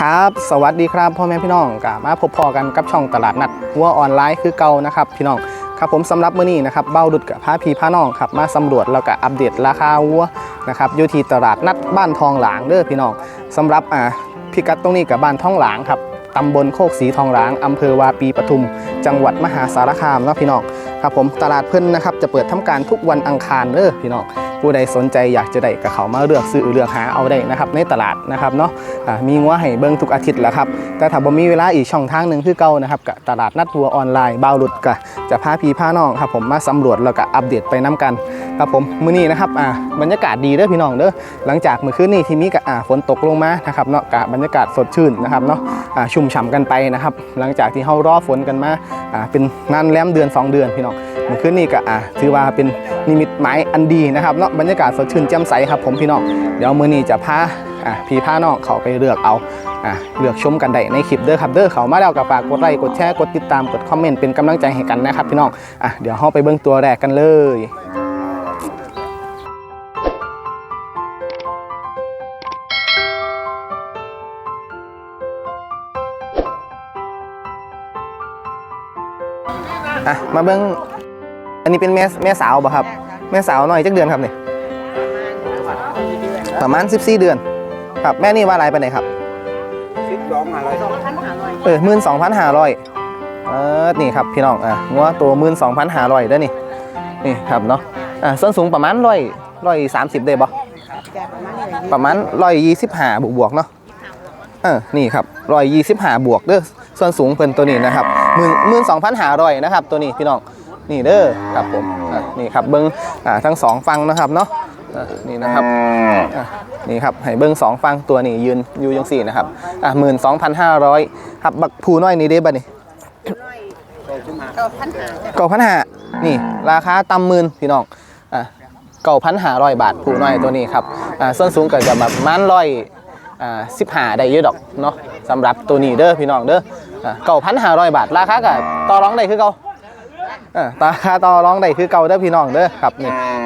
ครับสวัสดีครับพ่อแม่พี่น้องกลับมาพบพอกันกับช่องตลาดนัดวัวออนไลน์คือเก่านะครับพี่น้องครับผมสำหรับมื้อนี้นะครับเบ้าดุดกับพาพีพาน้องครับมาสำรวจแล้วก็อัปเดตราคาวัวนะครับอยู่ที่ตลาดนัดบ้านทองหลางเด้อพี่น้องสำหรับอ่าพิกัดตรงนี้กับบ้านทองหลางครับตำบลโคกสีทองหลางอำเภอวาปีปทุม จังหวัดมหาสารคามนะพี่น้องครับผมตลาดเพิ่นนะครับจะเปิดทำการทุกวันอังคารเด้อพี่น้อง ผู้ใดสนใจอยากจะได้ก็เขามาเลือกซื้อเลือกหาเอาได้นะครับในตลาดนะครับเนาะมีงัวให้เบิ่งทุกอาทิตย์แหละครับแต่ถ้าบ่มีเวลาอีกช่องทางหนึ่งคือเก่านะครับกับตลาดนัดวัวออนไลน์บาวหลุดก็จะพาพี่พาน้องครับผมมาสำรวจแล้วก็อัปเดตไปน้กันครับผมมื้อนี้นะครับอ่าบรรยากาศดีเด้อพี่น้องเด้อหลังจากเมื่อคืนนี้ที่มีกะอ่าฝนตกลงมานะครับเนาะกะบรรยากาศสดชื่นนะครับเนาะอ่าชุ่มฉ่ำกันไปนะครับ หลังจากที่เฮารอฝนกันมาอ่าเป็นนานแล้มเดือน 2 เดือนพี่น้องเมื่อคืนนี้ก็อ่าถือว่าเป็นนิมิตหมายอันดีนะครับเนาะบรรยากาศสดชื่นแจ่มใสครับผมพี่น้องเดี๋ยวมื้อนี้จะพาอ่าพี่พาน้องเขาไปเลือกเอาอะเลือกชมกันได้ในคลิปเด้อครับเด้อเขามาแล้วก็ฝากกดไลค์กดแชร์กดติดตามกดคอมเมนต์เป็นกำลังใจให้กันนะครับพี่น้องอะเดี๋ยวเราไปเบิ่งตัวแรกกันเลยอะมาเบิ่งอันนี้เป็นแม่แม่สาวป่ครับ แม่สาวหน่อยจักเดือนครับเนี่ย ประมาณ 14 เดือน ครับแม่นี่ว่าอะไรไปไหนครับสิบสองอะไรเออหมื่นสองพันห้าร้อยเออนี่ครับพี่น้องอะงัวตัวหมื่นสองพันห้าร้อยเด้อนี่นี่ครับเนาะอะส้นสูงประมาณร้อยร้อยสามสิบได้บ่ประมาณร้อยยี่สิบห้าบวกบวกๆเนาะเออนี่ครับร้อยยี่สิบห้าบวกเด้อส่วนสูงเพิ่นตัวนี้นะครับหมื่นหมื่นสองพันห้าร้อยนะครับ ตัวนี้พี่น้องนี่เด้อครับผมอะนี่ครับเบิ้งอ่าทั้งสองฟังนะครับเนาะ อะนี่นะครับอะนี่ครับให้เบิ้งสองฟังตัวนี้ยืนอยู่ยังสี่นะครับอะหมื่นสองพันห้าร้อยครับบักผูน้อยนี่ได้บ่นี่เก้าพันห้านี่ราคาต่ำหมื่นพี่น้องอะเก้าพันห้าร้อยบาทผู้น้อยตัวนี้ครับอ่าส่วนสูงก็จะแบบประมันร้อยอ่าสิบห้าได้เยอะดอกเนาะสำหรับตัวนี้เด้อพี่น้องเด้ออ่าเก้าพันห้าร้อยบาท ราคาก็ต่อรองได้คือเก่าอ่าราคาต่อรองได้คือเก่าเด้อพี่น้องเด้อครับนี่อะ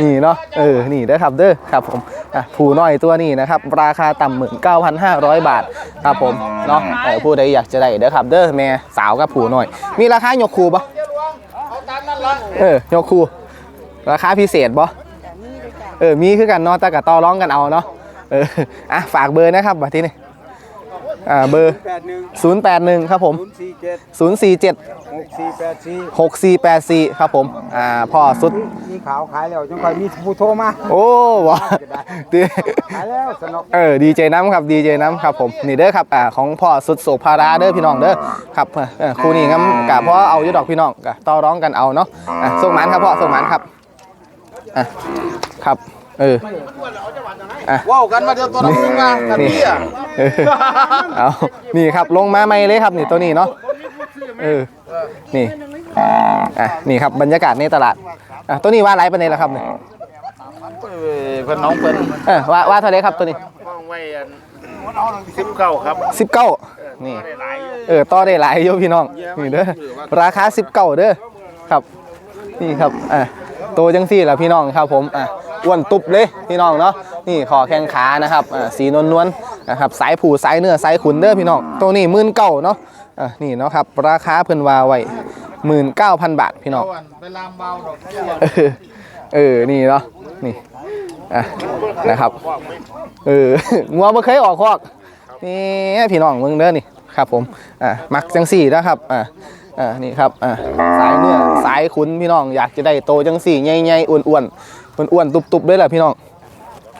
นี่เนาะเออนี่เด้อครับเด้อครับผมอะผู้น้อยตัวนี้นะครับ ราคาต่ำหมื่นเก้าพันห้าร้อยบาทครับผมเนาะเออผู้ใดอยากจะได้เด้อครับเด้อแม่สาวกับผู้น้อย มีราคายกคูปะเออยกคูราคาพิเศษบ่เออมีคือกันเนาะแต่กับต่อร้องกันเอาเนาะเอออะฝากเบอร์นะครับบัดทีนี้ อ่าเบอร์ แปดหนึ่ง081 ครับผม ศูนย์สี่เจ็ด047 หกสี่แปดสี่6484 ครับผม อ่าพ่อสุด มีขาวขายแล้วจังค่อยมีผู้โทรมาโอ้วะดีขายแล้วสนุกเออดีเจน้ำครับดีเจน้ำครับผมนี่เด้อครับอ่าของพ่อสุดโสภาราเด้อพี่น้องเด้อครับเออคู่นี้งั้นกะพ่อเอาอยู่ดอกพี่น้องกะต่อร้องกันเอาเนาะอะส่งหมันครับพ่อส่งหมันครับอะครับ เอออะว้าวกันมาเดียวตัวน้ำนึงมากันนี่พี่อะเออเอานี่ครับลงมาไม่เลยครับนี่ตัวนี้เนาะเออนี่อะนี่ครับบรรยากาศในตลาดอะตัวนี้ว่าไรประเด็นละครับเนี่ยเพิ่นน้องเพิ่นเออว่าว่าเท่าไรครับตัวนี้ว่างไว้สิบเก้าครับสิบเก้านี่ได้หลายอยู่เออต่อได้หลายอยู่พี่น้องนี่เด้อราคาสิบเก้าเด้อครับ นี่ครับอะโตจังสี่แหละพี่น้องครับผมอะ อ้วนตุบเลยพี่น้องเนาะนี่คอแข้งขานะครับอ่าสีนวลนวลๆนะครับสายผูสายเนื้อสายขุนเด้อพี่น้องตัวนี้หมื่นเก้าเนาะอะนี่เนาะครับราคาเพิ่นว่าไว้หมื่นเก้าพันบาทพี่น้องไปลามเบาดอกเออเออนี่เนาะนี่นะครับเอองัวบ่เคยออกคอกนี่พี่น้องมึงเด้อนี่ครับผมอะมักจังสี่นะครับอะอ่านี่ครับอะสายเนื้อสายขุนพี่น้องอยากจะได้โตจังสี่ใหญ่ๆอ้วนๆ อ้วนๆตุบๆด้วยแหละพี่น้อง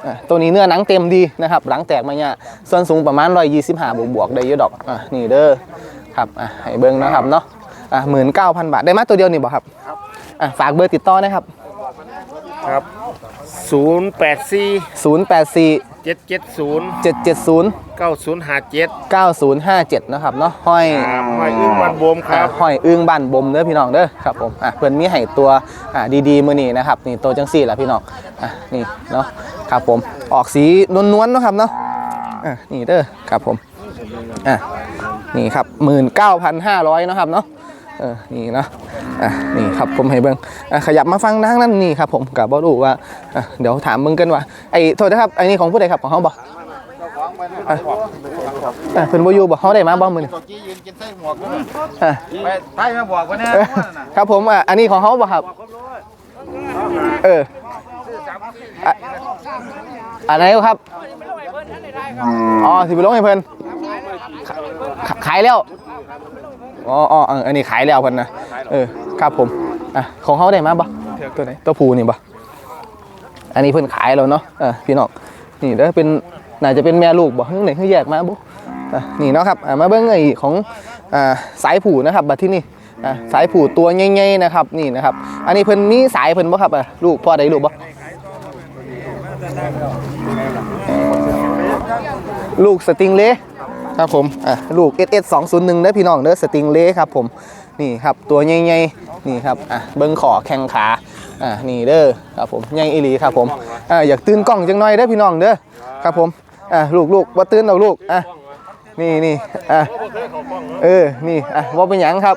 อะตัวนี้เนื้อหนังเต็มดีนะครับ หลังแตกมาเนี่ยส่วนสูงประมาณ 125 บวกบวกๆได้เยอะดอกอะนี่เด้อครับอะให้เบิ่งนะครับเนาะอะหมื่นเก้าพันบาทได้มาตัวเดียวนี่บ่ครับอะฝากเบอร์ติดต่อนะครับครับศูนย์แปดสี่084 เจ็ดเจ็ดศูนย์770 เก้าศูนย์ห้าเจ็ด9057นะครับเนาะห้อยห้อยอึ้งบันโบมคอ่ารับห้อยอึ้งบ้านบมเด้อพี่น้องเด้อครับผมอะเพิ่นมีให้ตัวอ่าดีๆมื้อนี้นะครับนี่ตัวจังซี่แหละพี่น้องอะนี่เนาะครับผมออกสีนวลๆเนาะครับเนาะอะนี่เด้อครับผมอะนี่ครับ 19,500เนาะครับเนาะ เออนี่เนาะอะนี่ครับผมให้เบิ่งอะขยับมาฟังทางนั้นนี่ครับผมก็บ่รู้ว่าอะเดี๋ยวถามมึงกันว่าไอ้โทษนะครับไอ้นี่ของผู้ใดครับของเฮาบ่อะอะเพิ่นบ่อยู่บ่เฮาได้มาบ่มื้อนี้ตัวกี้ยืนกินไส้หมวกอยู่อะไปไปมาบอกว่าเนี่ยเออครับผมอะอันนี้ของเฮาบ่ครับเอออะอันไหนครับอ๋อสิไปลงให้เพิ่นขขายแล้ว อ๋ออ๋อเอออันนี้ขายแล้วเพิ่นนะเออครับผมอะของเขาได้มาบ่ตัวไหนตัวผูนี่บ่อันนี้เพิ่นขายแล้วเนาะเออพี่น้องนี่เด้อเป็นน่าจะเป็นแม่ลูกบ่เฮ้ยไหนเฮ้ยแยกมาบ่อะนี่เนาะครับอะมาเบิ่งไอ้ของอ่าสายผูนะครับบัดที่นี่อะสายผูตัวใหญ่ๆนะครับนี่นะครับ อันนี้เพิ่นมีสายเพิ่นบ่ครับอะลูกพ่อใดลูกบ่ลูกสติงเล่ ครับผมอะลูก SS 2 0 1เด้อพี่น้องเด้อสติงเล่ครับผมนี่ครับตัวใหญ่ๆนี่ครับอะเบิ้งขอแข้งขาอะนี่เด้อครับผมใหญ่อีหลีครับผมอะอยากตื่นกล้องจังหน่อยเด้อพี่น้องเด้อครับผมอะลูกลูกว่าตื่นเอาลูกอะนี่นี่อะเออนี่อะว่าเป็นหยังครับ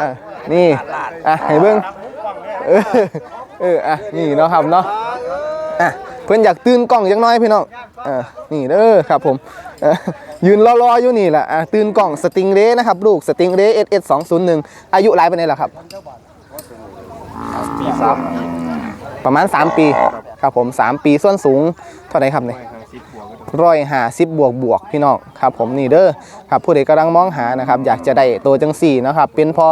อะนี่อะให้เบิ้งเออเอออะนี่เนาะครับเนาะอะเพื่อนอยากตื่นกล้องจังน้อยพี่น้องอ่านี่เด้อครับผมอ่อ ยืนรอๆอยู่นี่แหละอะตื่นกล่องสติงเรนะครับลูกสติงเรเอสเอสสองศูนย์หนึ่งอายุหลายไปไหนใดล่ะครับประมาณ 3 ปีครับผม 3 ปีส่วนสูงเท่าไหร่ครับเนี่ยร้อยหาสิบบวกบวกพี่น้องครับผมนี่เด้อครับผู้ใดกำลังมองหานะครับ อยากจะได้ตัวจังสี่นะครับ เป็นพอ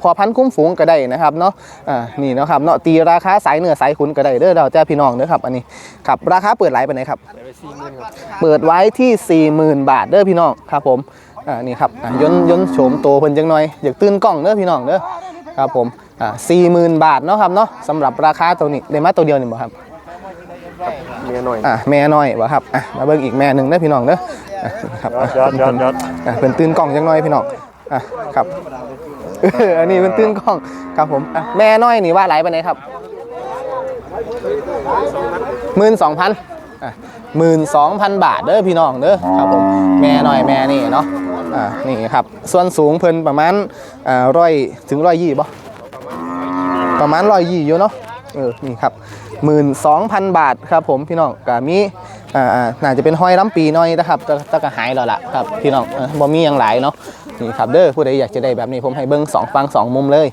พอพันธุ์คุ้มฝูงก็ได้นะครับเนาะอ่านี่เนาะครับเนาะตีราคาสายเนื้อสายขุนก็ได้เด้อเราจะพี่น้องเด้อครับอันนี้ครับราคาเปิดไลฟ์ไปไหนครับเปิดไว้ที่ 40,000 บาทเด้อพี่น้องครับผมอ่านี่ครับอะยนต์ยนต์โฉมโตเพิ่นจังหน่อยอยากตื่นกล้องเด้อพี่น้องเด้อครับผมอ่า40,000บาทเนาะครับเนาะสำหรับราคาตัวนี้ได้มาตัวเดียวนี่บ่ครับเมียหน่อยอะแม่น้อยบ่ครับอะมาเบิ่งอีกแม่หนึ่งเด้อพี่น้องเด้ออะครับอะยอดยอดยอดอะเพิ่นตื่นกล้องจังหน่อยพี่น้องอะครับ เอออันนี้เพิ่นตื่นกล้องครับผมอะแม่น้อยนี่ว่าหลายปานครับหมื่นสองพันหมื่นสองพันบาทเด้อพี่น้องเด้อครับผมแม่หน่อยแม่นี่เนาะอ่านี่ครับ ส่วนสูงเพิ่นประมาณอ่าร้อยถึงร้อยยี่บ่ประมาณร้อยยี่อยู่เนาะเออนี่ครับหมื่นสองพันบาทครับผมพี่น้องก็มี อ่าอ่าน่าจะเป็นห้อยล้ำปีน้อยนะครับตะกะหายแล้วล่ะครับพี่น้องเออบ่มีอย่างหลายเนาะนี่ครับเด้อผู้ใดอยากจะได้แบบนี้ผมให้เบิ้งสองฟังสองมุมเลย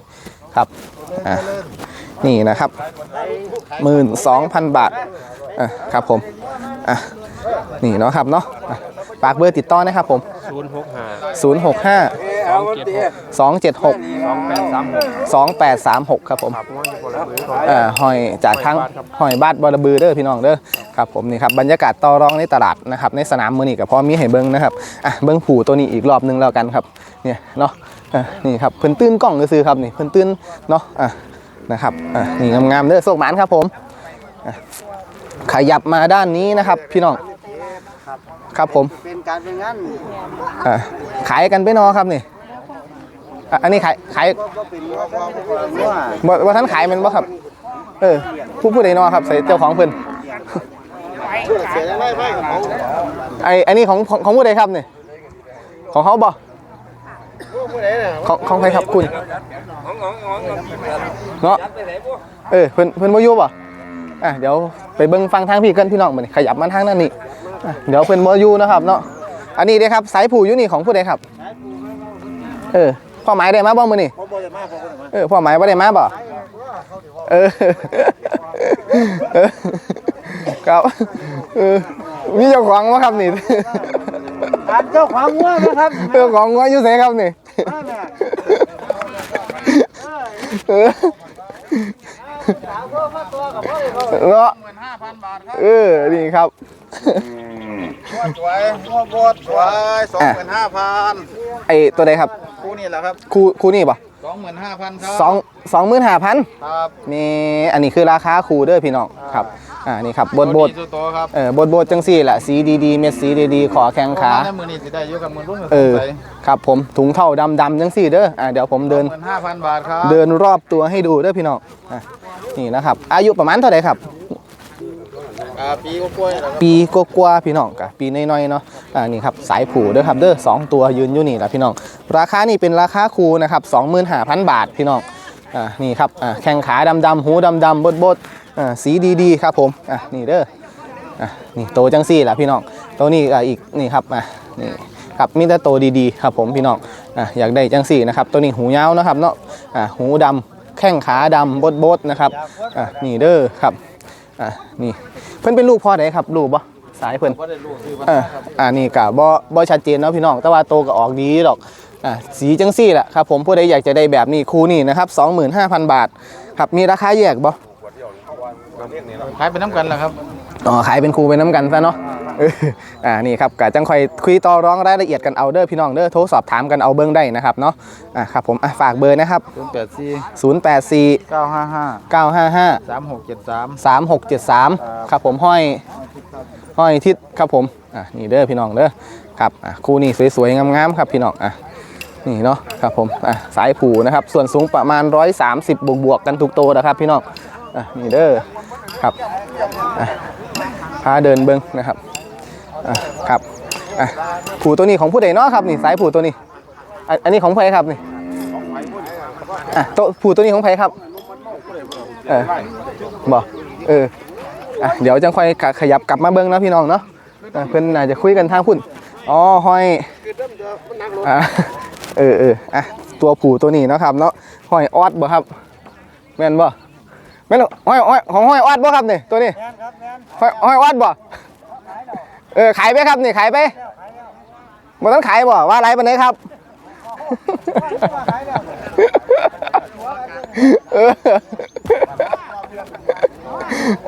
ครับอ่านี่นะครับหมื่นสองพันบาทอะครับผมอะนี่เนาะครับเนาะ ฝากเบอร์ติดต่อนะครับผม ศูนย์หกห้า065 สองเจ็ดหก276 สองแปดสามหก2836 ครับผมครับว่าอยู่คนละมือของ เอ่อหอยจากทั้งหอยบาดบอระบือเด้อพี่น้องเด้อครับผมนี่ครับบรรยากาศต่อรองในตลาดนะครับในสนามมือนี่กับพร้อมีให้เบิ้งนะครับอะเบิ้งผูตัวนี้อีกรอบหนึงแล้วกันครับเนี่ยเนาะอะนี่ครับเพิ่นตื้นกล้องก็ซื้อๆครับนี่เพิ่นตื้นเนาะอะนะครับอะนี่งามๆเด้อโชคหมานครับผมอะขยับมาด้านนี้นะครับพี่น้อง ครับผมเป็นการเป็นงานอะขายกันไปเนอครับนี่อะอันนี้ขายขายก็เป็นว่าว่าว่าบ่ว่าท่านขายแมันบ่ครับ เออ ผู้ผู้ใดเนอครับใส่เจ้าของเพิ่นเสียได้ไหมของไออันนี้ของของของผู้ใดครับเนี่ยของเขาบ่ของของใครครับคุณเนาะเออเพิ่นเพิ่นบ่อยู่บ่อะเดี๋ยวไปเบิ่งฟังทางพี่กันพี่น้องบัดนี้ขยับมาทางนั้นนี่ อะเดี๋ยวเพิ่นบ่อยู่นะครับเนาะอันนี้เด้ครับสายผูอยู่นี่ของผู้ใดครับเออพ่อหมายได้มาบ่มื้อนี้พ่อบ่ได้มาพ่อบ่ได้มาเออพ่อหมายบ่ได้มาบ่เออเออครับเออมีเจ้าของบ่ครับนี่การเจ้าของวัวนะครับเจ้าของงัวอยู่ไสครับนี่เออเนาะห้าพันบาทครับเออนี่ครับ สวยงัวบดสวยสองหมื่นห้าพันไอตัวใดครับ คู่นี่แหละครับครูครูนี่ป่ะสองหมื่นห้าพันครับสองสองหมื่นห้าพันครับนี่อันนี้คือราคาครูเด้อพี่น้องครับอ่านี่ครับบดบดตัวโตครับเออบดบดจังสี่แหละสีดีๆเม็ดสีดีๆขอแข้งขาในมือนี่สิได้อยู่กับมือรุ่นเออครับผมถุงเท่าดำดำๆจังสี่เด้ออ่าเดี๋ยวผมเดินหมื่นห้าพันบาทครับเดินรอบตัวให้ดูเด้อพี่น้องอะนี่นะครับ อายุประมาณเท่าไหร่ครับ อ่าปีก็กล้วยนะครับปีกว่าๆพี่น้องกะปีน้อยๆเนาะอ่านี่ครับสายผูเด้อครับเด้อสองตัวยืนอยู่นี่แหละพี่น้อง ราคานี่เป็นราคาคูนะครับ25,000บาทพี่น้องอ่านี่ครับอ่าแข้งขาดำๆหูดำๆบดๆอ่าสีดีๆครับผมอะนี่เด้ออะนี่โตจังซี่ละพี่น้องตัวนี้อะอีกนี่ครับอะนี่ครับมีแต่โตดีๆครับผมพี่น้องอะอยากได้จังซี่นะครับตัวนี้หูยาวนะครับเนาะอะหูดำแข้งขาดำบดๆนะครับอะนี่เด้อครับ อะนี่เพิ่นเป็นลูกพ่อไหนครับลูกบ่สายเพิ่นว่าได้ลูกคืออ่าอ่านี่กะบ่บ่ชัดเจนเนาะพี่น้อง แต่ว่าโตก็ออกดีดอกอ่าสีจังซี่แหละครับผมผู้ใดอยากจะได้แบบนี้คู่นี่นะครับ25,000 บาท ครับมีราคาแยกบ่ขายไปน้ำกันแหละครับอ๋อขายเป็นคู่เป็นน้ำกันซะเนาะเอออ่านี่ครับกะจังคอยคุยต่อร้องรายละเอียดกันเอาเด้อพี่น้องเด้อโทรสอบถามกันเอาเบิ่งได้นะครับเนาะอ่าครับผมอะฝากเบอร์นะครับศูนย์แปดสี่084 เก้าห้าห้า955 สามหกเจ็ดสาม 3673 ครับผมห้อยห้อยทิศครับผมอะนี่เด้อพี่น้องเด้อครับอะคู่นี้สวยๆงามๆครับพี่น้องอะนี่เนาะครับผมอะสายผูนะครับ ส่วนสูงประมาณ 130 บวกบวกๆกันทุกโตวนะครับพี่น้องอะนี่เด้อครับอะพาเดินเบิ้งนะครับ อะครับอะผูตัวนี้ของผู้ใดเนาะครับนี่สายผูตัวนี้อะอันนี้ของใครครับนี่อะโตวผูตัวนี้ของใครครับเออบอกเอออะเดี๋ยวจังค่อยขขยับกลับมาเบิ้งเนาะพี่น้องเนาะอะเพื่อนน่าจะคุยกันทางพุ่นอ๋อห้อยอะเออเอออะตัวผูตัวนี้เนาะครับเนาะห้อยออดบ่ครับแม่นบ่แม่นห้อยห้อยของห้อยออดบ่ครับนี่ตัวนี้ห้อยห้อยออดบ่ เออขายไปครับนี่ขายไปบ่ต้องขายบ่ว่าอะไรปานไหนครับเออ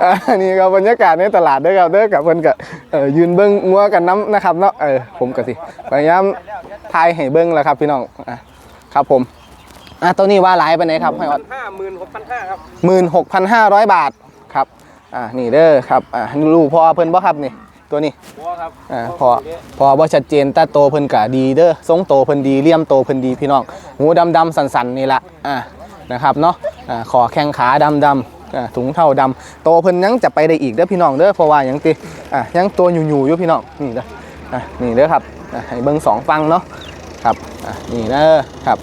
อะนี่ครับบรรยากาศในตลาดเด้อครับเด้อกับเพิ่นก็เออยืนเบิ่งงัวกันน้ำนะครับเนาะเออผมก็สิพยายามทายให้เบิ่งแหล้วครับพี่น้องอะครับผมอะตัวนี้ว่าหลายปานไหนครับห้อยออดห้าหมื่นหกพันห้าครับหมื่นหกพันห้าร้อยบาทครับอ่านี่เด้อครับอ่าลูกพอเพิ่นบ่ครับนี่ ตัวนี้บัวครับอ่าพอพอบ่ชัดเจนแต่โตเพิ่นกะดีเด้อทรงโตเพิ่นดีเลี่ยมโตเพิ่นดีพี่น้องหูดำดำๆสันๆนี่ละอ่านะครับเนาะอ่าขอแข้งขาดำดำๆอ่าถุงเท้าดำโตเพิ่นยังจะไปได้อีกเด้อพี่น้องเด้อเพราะว่ายังติอ่ายังตัวอยู่ๆอยู่พี่น้องนี่เด้ออ่านี่เด้อครับอ่าให้เบิ่งสองฟังเนาะครับอ่านี่เด้อครับ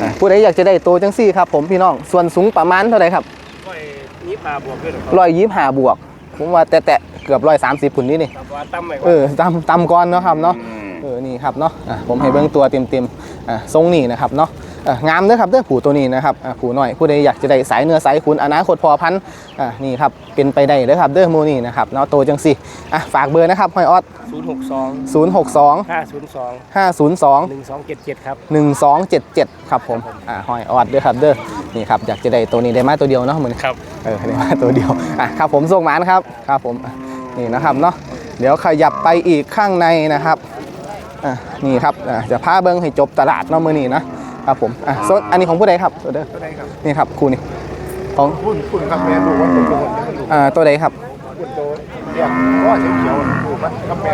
อ่าผู้ใดอยากจะได้โตจังซี่ครับผมพี่น้องส่วนสูงประมาณเท่าไหร่ครับก็นี้พาบวกด้วยเหรอครับร้อยยี่ห้าบวก ผมว่าแตะๆเกือบร้อยสามสิบผุนนี่นี่แต่ว่าตั้มใหม่เออตำตำก้อนเนาะครับเนาะเออ นี่ครับเนาะอะผมให้เบิ้งตัวเต็มๆอะทรงนี่นะครับเนาะเอ่อ งามเด้อครับเด้อผูตัวนี้นะครับอะผูหน่อยผู้ใดอยากจะได้สายเนื้อสายขุนอนาคตพอพันธุ์อะนี่ครับเป็นไปได้เด้อครับเด้อหมูนี่นะครับเนาะโตจังสิอะฝากเบอร์นะครับห้อยออดศูนย์หกสอง062ห้าศูนย์สอง502หนึ่งสองเจ็ดเจ็ดครับ1277ครับผมอะห้อยออดเด้อครับเด้อนี่ครับอยากจะได้ตัวนี้ได้มาตัวเดียวเนาะเหมือนครับเออได้มาตัวเดียวอะครับผมส่งหมานครับครับผมอะนี่นะครับเนาะเดี๋ยวขยับไปอีกข้างในนะครับอะนี่ครับอะจะพาเบิ้งให้จบตลาดเนาะมือนี้นะ ครับผมอะโซนอันนี้ของผู้ใดครับตัวเด้อตัวไหนครับนี่ครับคู่นี้ของคุณคุณกับแม่ดูว่าตัวตัวคุณอ่าตัวใดครับคุณโตเรียกว่าเขียวๆดูมันกับแม่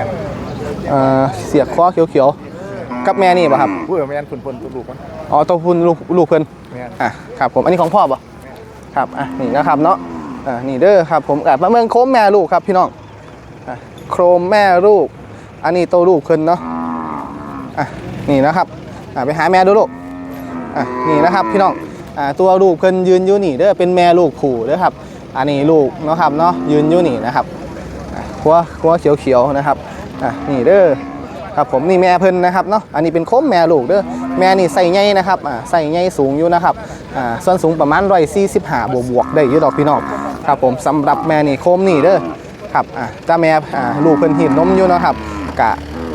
เอ่อเสียบคอเขียวๆกับแม่นี่ป่ะครับเพื่อแม่นคุณปนตัวลูกมันอ๋อตัวพุ่นลูกลูกเพิ่นแม่นอะครับผมอันนี้ของพ่อป่ะครับอะนี่นะครับเนาะอะนี่เด้อครับผมอะมาเมืองโคมแม่ลูกครับพี่น้องอะโครมแม่ลูก อันนี้ตัวลูกเพิ่นเนาะอะนี่นะครับอะไปหาแม่ดูลูก อะนี่นะครับพี่น้องอะตัวลูกเพิ่นยืนอยู่นี่เด้อเป็นแม่ลูกขู่เด้อครับ อันนี้ลูกเนาะครับเนาะยืนอยู่นี่นะครับอะหัวหัวเขียวๆนะครับอะนี่เด้อครับผมนี่แม่เพิ่นนะครับเนาะอันนี้เป็นโคมแม่ลูกเด้อแม่นี่ใส่ใหญ่นะครับอะใส่ใหญ่สูงอยู่นะครับอ่าส่วนสูงประมาณ145บวกบวกๆได้อยู่ดอกพี่น้องครับผมสำหรับแม่นี่โคมนี่เด้อครับอ่าจ้าแม่อ่าลูกเพิ่นหีบนมอยู่เนาะครับกะ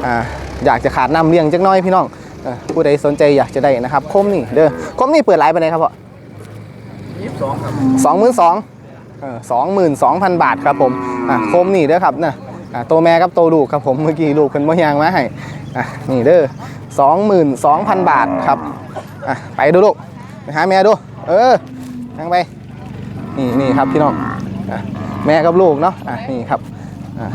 อ่าอยากจะขาดน้ำเลี้ยงจักหน้อยพี่น้อง ผู้ใดสนใจอยากจะได้นะครับ คมนี่เด้อคมนี่เปิดไลน์ไปไหนครับพ่อยี่สิบสองครับสองหมื่นสองสองหมื่นสองพันบาทครับผมอ่าคมนี่เด้อครับนะอ่าตัวแม่กับตัวลูกครับผมเมื่อกี้ลูกเพิ่นบ่ยางมาให้อะนี่เด้อสองหมื่นสองพันบาทครับอะไปดูลูกไปหาแม่ดูเออนั่งไปนี่นี่ครับพี่น้องอะแม่กับลูกเนาะอะนี่ครับอะ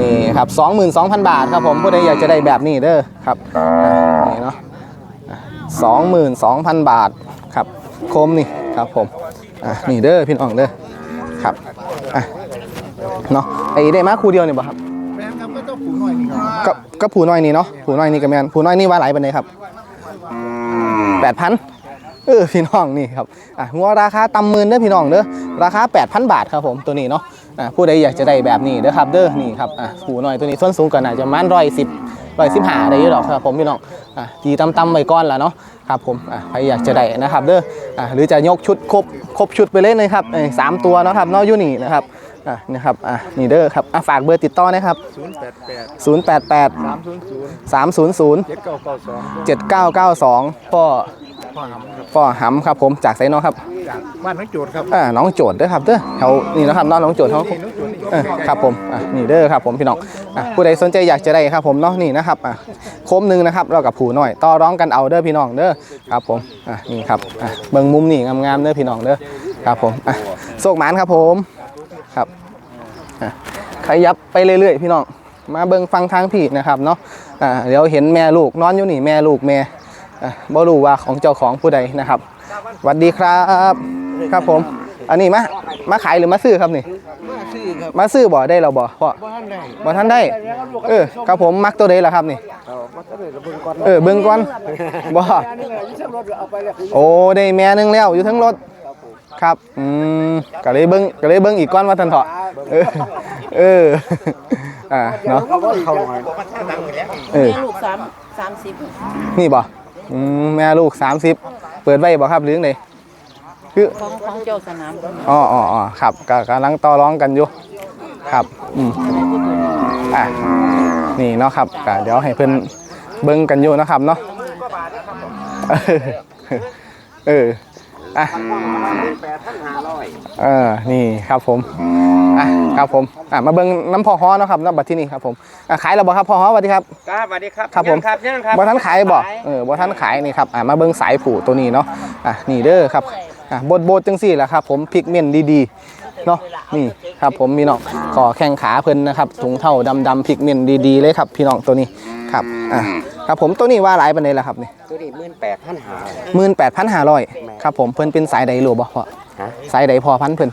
นี่ครับ22,000 บาทครับผมผู้ใดอยากจะได้แบบนี้เด้อครับอ่านี่เนาะ22,000 บาทครับโคมนี่ครับผมอะนี่เด้อพี่น้องเด้อครับอะเนาะไอ้ได้มาคู่เดียวเนี่ยบ่ครับแม่นครับก็ต้องผูหน่อยนี่ครับก็ก็ผูน้อยนี่เนาะผูน้อยนี่ก็แม่นผูน้อยนี่ว่าหลายปานใดครับ8,000เออพี่น้องนี่ครับอะงัวราคาต่ำหมื่นเด้อพี่น้องเด้อราคา8,000 บาทครับผมตัวนี้เนาะ อ่าผู้ใดอยากจะได้แบบนี้เด้อครับเด้อนี่ครับอ่าผูน้อยตัวนี้ส้นสูงกันอาจะประมาณร้อยสิบร้อยสิบห้าได้อยู่หรอกครับผมพี่น้องอ่าตีตำๆไว้ก่อนละเนาะครับผมอ่าใครอยากจะได้นะครับเด้ออ่าหรือจะยกชุดครบครบชุดไปเลยนะครับเอ้ยสามตัวเนาะครับเนาะอยู่นี่นะครับอ่านะครับอ่านี่เด้อครับอ่าฝากเบอร์ติดต่อนะครับศูนย์แปดแปด088 สามศูนย์ศูนย์300 เจ็ดเก้าเก้าสอง 7992พ่อ พ่อหำครับพ่อหำครับผมจากไสเนาะครับจากบ้านนักโจทย์ครับอ่าน้องโจทย์เด้อครับเด้อแถวนี่นะครับน้องน้องโจทย์เขา นี่น้องโจทย์นี่เออครับผมอะนี่เด้อครับผมพี่น้องอะผู้ใดสนใจอยากจะได้ครับผมเนาะนี่นะครับอะโคมหนึ่งนะครับเรากับผูหน่อยต่อร้องกันเอาเด้อพี่น้องเด้อครับผมอะนี่ครับอะเบิ่งมุมนี่งามๆเด้อพี่น้องเด้อครับผมอะโศกหมานครับผมครับอะขยับไปเรื่อยๆพี่น้องมาเบิ่งฟังทางพี่นะครับเนาะอะเดี๋ยวเห็นแม่ลูกนอนอยู่นี่แม่ลูกแม่อะ บ่รู้ว่าของเจ้าของผู้ใดนะครับสวัสดีครับ ครับผม อันนี้มามาขายหรือมาซื้อครับนี่ มาซื้อบ่ได้เราบ่พ่อบ่ท่านได้เออครับผมมักตัวใดล่ะครับนี่เออเบิ่งก่อนบ่โอ้ได้แม่หนึงแล้วอยู่ทั้งรถครับอืมก็เลยเบิ่งก็เลยเบิ่งอีกก้อนว่าท่านเถาะเออเอออ่าเนาะเออแม่ลูกสามสามสิบนี่บ่ อืมแม่ลูก30เปิดไว้บ่ครับหรือจังไดคือของของเจ้าสนามอ๋ออ๋ออ๋อครับก็กำลังต่อร้องกันอยู่ครับอืมอะนี่เนาะครับก็เดี๋ยวให้เพิ่นเบิ่งกันอยู่นะครับเนาะเออ เอออะเออนี่ครับผมอะครับผมอะมาเบิ่งน้ำพอฮ้อเนาะครับน้ำบัตรที่นี่ครับผมอะขายแล้วบ่ครับพอฮ้อสวัสดีครับ ครับสวัสดีครับครับผม ยังครับยังครับบ่ท่านขายบ่เออบ่ท่านขายนี่ครับอะมาเบิ่งสายผูตัวนี้เนาะอะนี่เด้อครับอะบดบดจังสี่แหละครับผมพิกเมนต์ดีๆ เนาะนี่ครับผมมีน้องขอแข้งขาเพิ่นนะครับถุงเท่าดำๆพิกเมนต์ดีๆเลยครับ พี่น้องตัวนี้ครับอะครับผมตัวนี้ว่าหลายปานใดล่ะครับนี่ตัวนี้หมื่นแปดพันหา18,500ครับผมเพิ่นเป็นสายใดรู้บ่พ่อฮะสายใดพอพันธุ์เพิ่น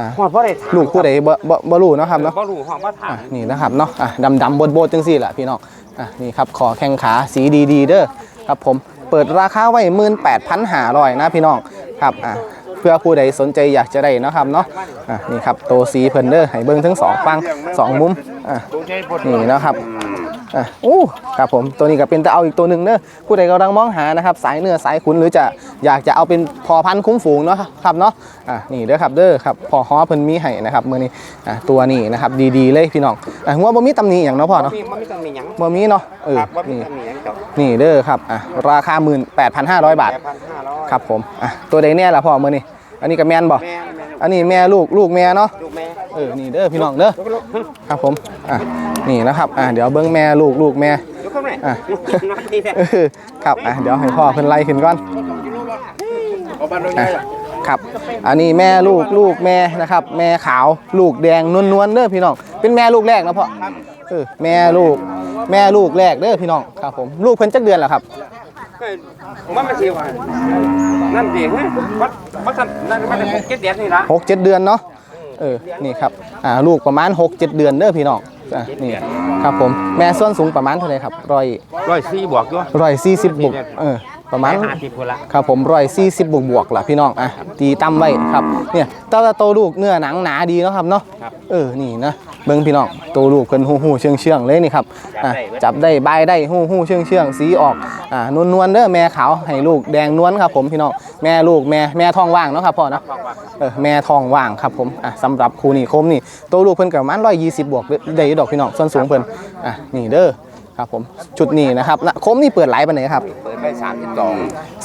อะหัวพ่อได้ถามลูกผู้ใดบ่บ่บ่รู้เนาะครับเนาะพ่อรู้หัวพ่อถามอะนี่นะครับเนาะอะดำดำบดบดจังสี่แหละพี่น้องอะนี่ครับขอแข้งขาสีดีๆเด้อครับผมเปิดราคาไว้หมื่นแปดพันหาร้อยนะพี่น้องครับอะ เพื่อผู้ใดสนใจอยากจะได้นะครับเนาะอะนี่ครับโตสีเพิ่นเด้อให้เบิ่งทั้งสองฟังสองมุมอะนี่นะครับ อะอู้ครับผมตัวนี้ก็เป็นจะเอาอีกตัวหนึ่งเด้อผู้ใดกำลังมองหานะครับ สายเนื้อสายขุนหรือจะอยากจะเอาเป็นพอพันธุ์คุ้มฝูงเนาะครับเนาะอะนี่เด้อครับเด้อครับพอฮ้อเพิ่นมีให้นะครับมื้อนี้อะตัวนี้นะครับดีๆเลยพี่น้องอะหัวบ่มีตำหนิหยังเนาะพ่อเนาะมีมันไม่ต้องมีหยังบ่มีเนาะเออครับว่ามีนี่ต้องมีหยังจบนี่เด้อครับอะราคา 18,500 บาทแปดพันห้าร้อยครับผมอะตัวใดแน่ล่ะพ่อมื้อนี้อันนี้ก็แม่นบ่แม่แม่ อันนี้แม่ลูกลูกแม่เนาะลูกแม่เออนี่เด้อพี่น้องเด้อลูกลูกครับผมอะนี่นะครับอะเดี๋ยวเบิ่งแม่ลูกลูกแม่ลูกเข้าไหนอะน้อยนี่แหละเออครับอะเดี๋ยวให้พ่อเพิ่นไล่ขึ้นก่อนเอาบ้านน้องอะใหญ่ล่ะครับอันนี้แม่ลูกลูกแม่นะครับ แม่ขาวลูกแดงนวลๆเด้อพี่น้อง เป็นแม่ลูกแรกนะพ่อเออแม่ลูกแม่ลูกแรกเด้อพี่น้องครับผมลูกเพิ่นจักเดือนแล้วครับ มันไม่ใช่ว่านั่นสิเฮ้ยวัดวัดท่านนั่นมันเป็นเก็ดเดียดนี่ละหกเจ็ดเดือนเนาะเออนี่ครับอ่าลูกประมาณหกเจ็ดเดือนเด้อพี่น้องอ่านี่ครับผมแม่ส่วนสูงประมาณเท่าไหร่ครับร้อยร้อยสี่บวกด้วยร้อยสี่สิบบวกเออ ประมาณห้าสิบคนละครับผมร้อยสี่สิบบวกบวกๆล่ะพี่น้องอะตีตั้มไว้ครับเนี่ยแตว่าโตลูกเนื้อหนังหนาดีเนาะครับเนาะเออนี่นะเบิ่งพี่น้องโตลูกเพิ่นหูหูเชื่องเชื่องๆเลยนี่ครับอะจับได้บายได้หูหูเชื่องเชื่องๆสีออกอ่านวลนวลๆเด้อแม่ขาวให้ลูกแดงนวลครับผมพี่น้องแม่ลูกแม่แม่ท้องว่างเนาะครับพ่อเนาะเออแม่ทองว่างครับผมอะสำหรับครูนี่โคมนี่ตัวลูกเพิ่นกับมันร้อยยี่สิบบวกได้อยู่ดอกพี่น้องส่วนสูงเพิ่นอะนี่เด้อ ครับผมชุดนี้นะครับนะโคมนี่เปิดหลายปานไหนครับเปิดไปสามสิบสอง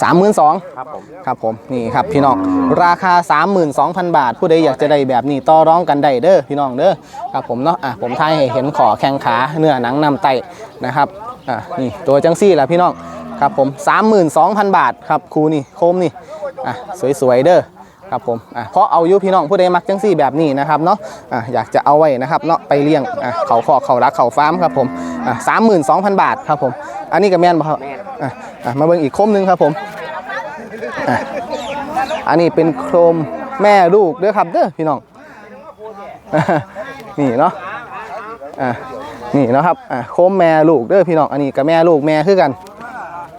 สามหมื่นสองครับผมครับผมนี่ครับพี่น้องราคา 32,000 บาท ผู้ใดอยากจะได้แบบนี้ต่อร้องกันได้เด้อพี่น้องเด้อครับผมเนาะอะผมทายให้เห็นขอแข้งขาเนื้อหนังนำไตนะครับอะนี่ตัวจังซี่แหละพี่น้องครับผม 32,000 บาทครับครูนี่โคมนี่อะสวยๆเด้อ ครับผมอะเพราะเอายุพี่น้องผู้ใดมักจังซี่แบบนี้นะครับเนาะอะอยากจะเอาไว้นะครับเนาะไปเลี้ยงอะเขาขอเขารักเขาฟาร์มครับผมอะสามหมื่นสองพันบาทครับผม อันนี้ก็แม่นบ่ครับอะอะมาเบิ่งอีกโคมหนึงครับผมอะอันนี้เป็นโคมแม่ลูกเด้อครับเด้อพี่น้อง นี่เนาะอะนี่เนาะครับอะโคมแม่ลูกเด้อพี่น้องอันนี้กับแม่ลูกแม่คือกัน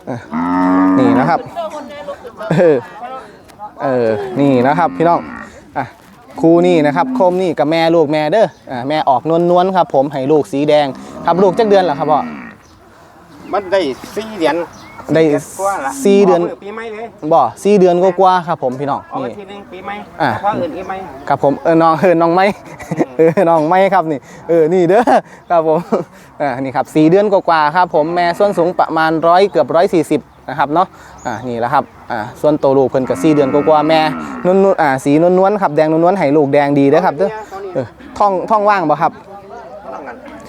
อะนี่นะครับเออ เออนี่นะครับพี่น้องอะคู่นี่นะครับโคมนี่กับแม่ลูกแม่เด้ออ่าแม่ออกนวลนวลๆครับผมให้ลูกสีแดงครับลูกจักเดือนเหรอครับพ่อ มันได้สี่เดือนได้กว่าละสี่เดือน กปีใหม่เลยบ่สี่เดือนกว่าๆครับผมพี่น้องออกนี่ มาทีหนึงปีใหม่อ่า เพราะอื่นอีกไหมครับผมเออน้องเออน้องไม้เออน้องไม้ครับนี่ เออนี่เด้อครับผมอ่านี่ครับสี่เดือนกว่าๆครับผมแม่ส่วนสูงประมาณร้อยเกือบร้อยสี่สิบ นะครับเนาะอ่านี่แหละครับอ่าส่วนโตวลูกเพิ่นกับสี่เดือนกว่าๆแม่นุ่นๆอ่าสีนวลๆครับแดงนวลๆให้ลูกแดงดีเด้อครับเด้อเออท้องท้องว่างบ่ครับ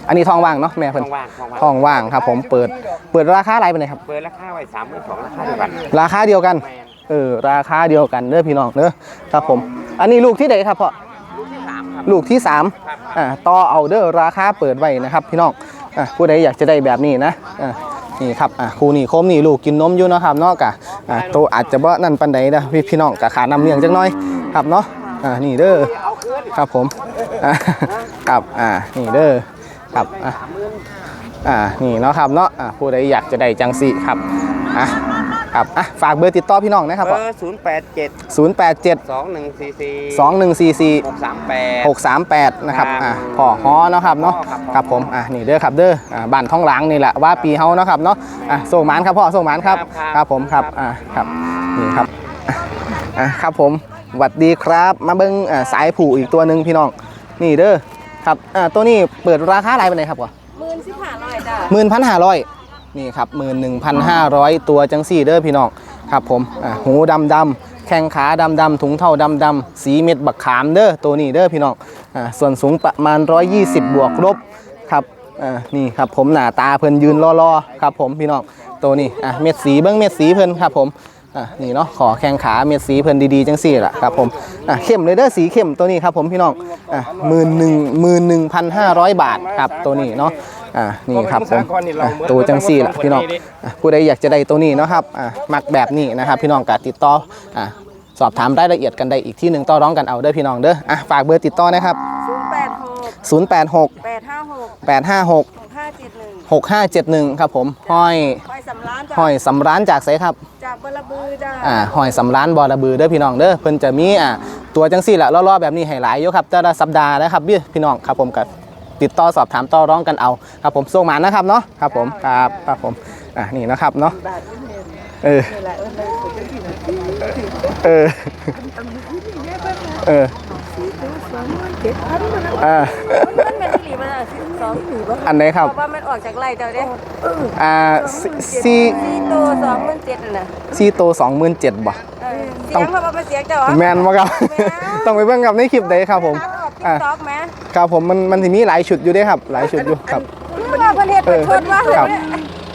อันนี้ท้องว่างเนาะแม่ทเพิ่นองว่างทองว่างท้องว่างครับ ผมเปิดเปิดราคาอะไรไปไหนครับ เปิดราคาไว้สามหมื่นสองราคาเดียวกันราคาเดียวกันแมนเออราคาเดียวกันเด้อพี่น้องเด้อครับผม อันนี้ลูกที่ไหนครับพ่อสามครับ ลูกที่สามครับอ่าต่อเอาเด้อราคาเปิดไว้นะครับ พี่น้องอ่าผู้ใดอยากจะได้แบบนี้นะอ่า นี่ครับอะครูนี่โคมนี่ลูกกินนมอยู่เนาะครับเนาะกะอ่าโตอาจจะบ่นั่นปันใดนะพี่พี่น้องกะขานำเลี้ยงจังหน่อยครับเนาะอ่านี่เด้อครับผมอะครับอ่านี่เด้อครับอะอ่านี่เนาะครับเนาะอะผู้ใดอยากจะได้จังสิครับอะ ครับอะฝากเบอร์ติดต่อพี่น้องนะครับเบอร์ศูนย์แปดเจ็ด087สองหนึ่งสี่สี่2144หกสามแปด 638 นะครับ ครับอ่าพ่อฮอเนาะครับเนาะ ครับ ครับผม อ่านี่เด้อครับเด้อ อ่าบ้านท้องหลังนี่แหละว่าปีเฮาเนาะครับเนาะ อะส่งหมานครับพ่อส่งหมานครับครับ ครับผมครับ อ่าครับ นี่ครับ อะครับผมหวัดดีครับ มาเบิ้งอ่าสายผูอีกตัวหนึ่งพี่น้อง นี่เด้อ ครับ อ่าตัวนี้เปิดราคาอะไรไปไหนครับก่อนหมื่นสิบห้าร้อยจ้ะหมื่นพันห้าร้อย นี่ครับหมื่นหนึ่งพันห้าร้อยตัวจังสี่เด้อพี่น้องครับผมหูดำดำแข้งขาดำดำถุงเท้าดำดำสีเม็ดบักขามเด้อตัวนี้เด้อพี่น้องอส่วนสูงประมาณ 120 บวกลบครับนี่ครับผมหน้าตาเพิ่นยืนรอๆครับผมพี่น้องตัวนี้เม็ดสีเบิ้งเม็ดสีเพิ่นครับผมนี่เนาะขอแข้งขาเม็ดสีเพิ่นดีๆจังสี่ละครับผมเข้มเลยเด้อสีเข้มตัวนี้ครับผมพี่น้องหมื่นหนึ่งหมื่นหนึ่งพันห้าร้อยบาทครับตัวนี้เนาะ อ่านี่ครับผมอะตัวจังสี่ล่ะพี่น้องอะผู้ใดอยากจะได้ตัวนี้เนาะครับอะมักแบบนี้นะครับพี่น้องก็ติดต่ออะสอบถามรายละเอียดกันได้อีกที่หนึ่งต่อร้องกันเอาเด้อพี่น้องเด้ออะฝากเบอร์ติดต่อนะครับศูนย์แปดหก086แปดห้าหก856หกห้าเจ็ดหนึ่ง6571 ครับผมห้อยไปสำร้านจ้ะห้อยสำร้านจากไสครับ จากบลบือจ้ะอ่าห้อยสำร้านบอระบือเด้อพี่น้องเด้อเพิ่นจะมีอ่าตัวจังซี่แหละล่อๆแบบนี้ให้หลายอยู่ครับแต่ละสัปดาห์นะครับพี่พี่น้องครับผมก็ ติดต่อสอบถามต่อร้องกันเอาครับผมส่งมานะครับเนาะครับผมครับครับผมอ่านี่นะครับเนาะเออเออเอออ่ามันเป็นที่หลีมันอะสองหลีบ่อันไหนครับเพราะว่ามันออกจากไร่เจ้าเด้อ่าซีสี่ตัวสองหมื่นเจ็ดน่ะซีโตสองหมื่นเจ็ดบ่เออเสียงเพราะว่ามันเสียงเจ้าเหรอแมนมาครับต้องไปเบิ่งกับในคลิปใดครับผม อ่าอ่าต็อกไหมครับผมมันมันสิมีหลายชุดอยู่เด้ครับ หลายชุดอยู่ครับมันว่าประเทศประชดว่าครับ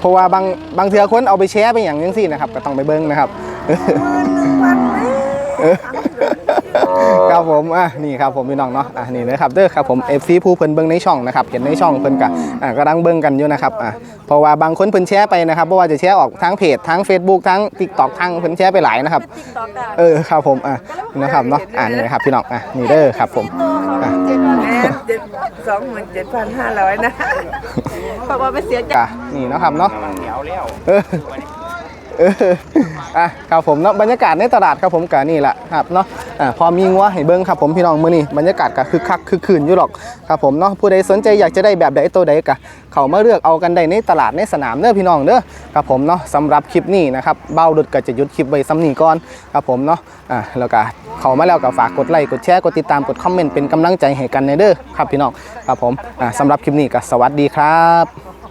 เพราะว่าบางบางเทื่อคนเอาไปแชร์ไปอย่างยังซี่นะครับก็ต้องไปเบิ่งนะครับเออ ครับผมอะนี่ครับผมพี่น้องเนาะอะนี่นะครับเด้อครับผม FC ผู้เพิ่นเบิ่งในช่องนะครับเห็นในช่องเพิ่นก็อะกำลังเบิ่งกันอยู่นะครับอะเพราะว่าบางคนเพิ่นแชร์ไปนะครับเพราะว่าจะแชร์ออกทั้งเพจทั้ง Facebook ทั้ง TikTok ทั้งเพิ่นแชร์ไปหลายนะครับติ๊กต็อกจ้ะเออครับผมอะนะครับเนาะอ่านี่นะครับพี่น้องอะนี่เด้อครับผมตัวของเจ็ดร้อยแม่เจ็ดสองหมื่นเจ็ดพันห้าร้อยนะเพราะว่ามันเสียงกะนี่เนาะครับเนาะเหนียวแล้วเออเอะครับผมเนาะบรรยากาศในตลาดครับผมกะนี่แหละครับเนาะอะพอมีงัวให้เบิ้งครับผมพี่น้องมื้อนี้บรรยากาศก็คึกคักคึกคืนอยู่หรอกครับผมเนาะผู้ใดสนใจอยากจะได้แบบใดตัวใดกะเขามาเลือกเอากันได้ในตลาดในสนามเด้อพี่น้องเด้อครับผมเนาะสำหรับคลิปนี้นะครับเบ้าดุดก็จะหยุดคลิปไว้ซ้ำนี้ก่อนครับผมเนาะอะแล้วก็เขามาแล้วก็ฝากกดไลค์กดแชร์กดติดตามกดคอมเมนต์เป็นกำลังใจให้กันในเด้อครับพี่น้องครับผมอะสำหรับคลิปนี้ก็สวัสดีครับ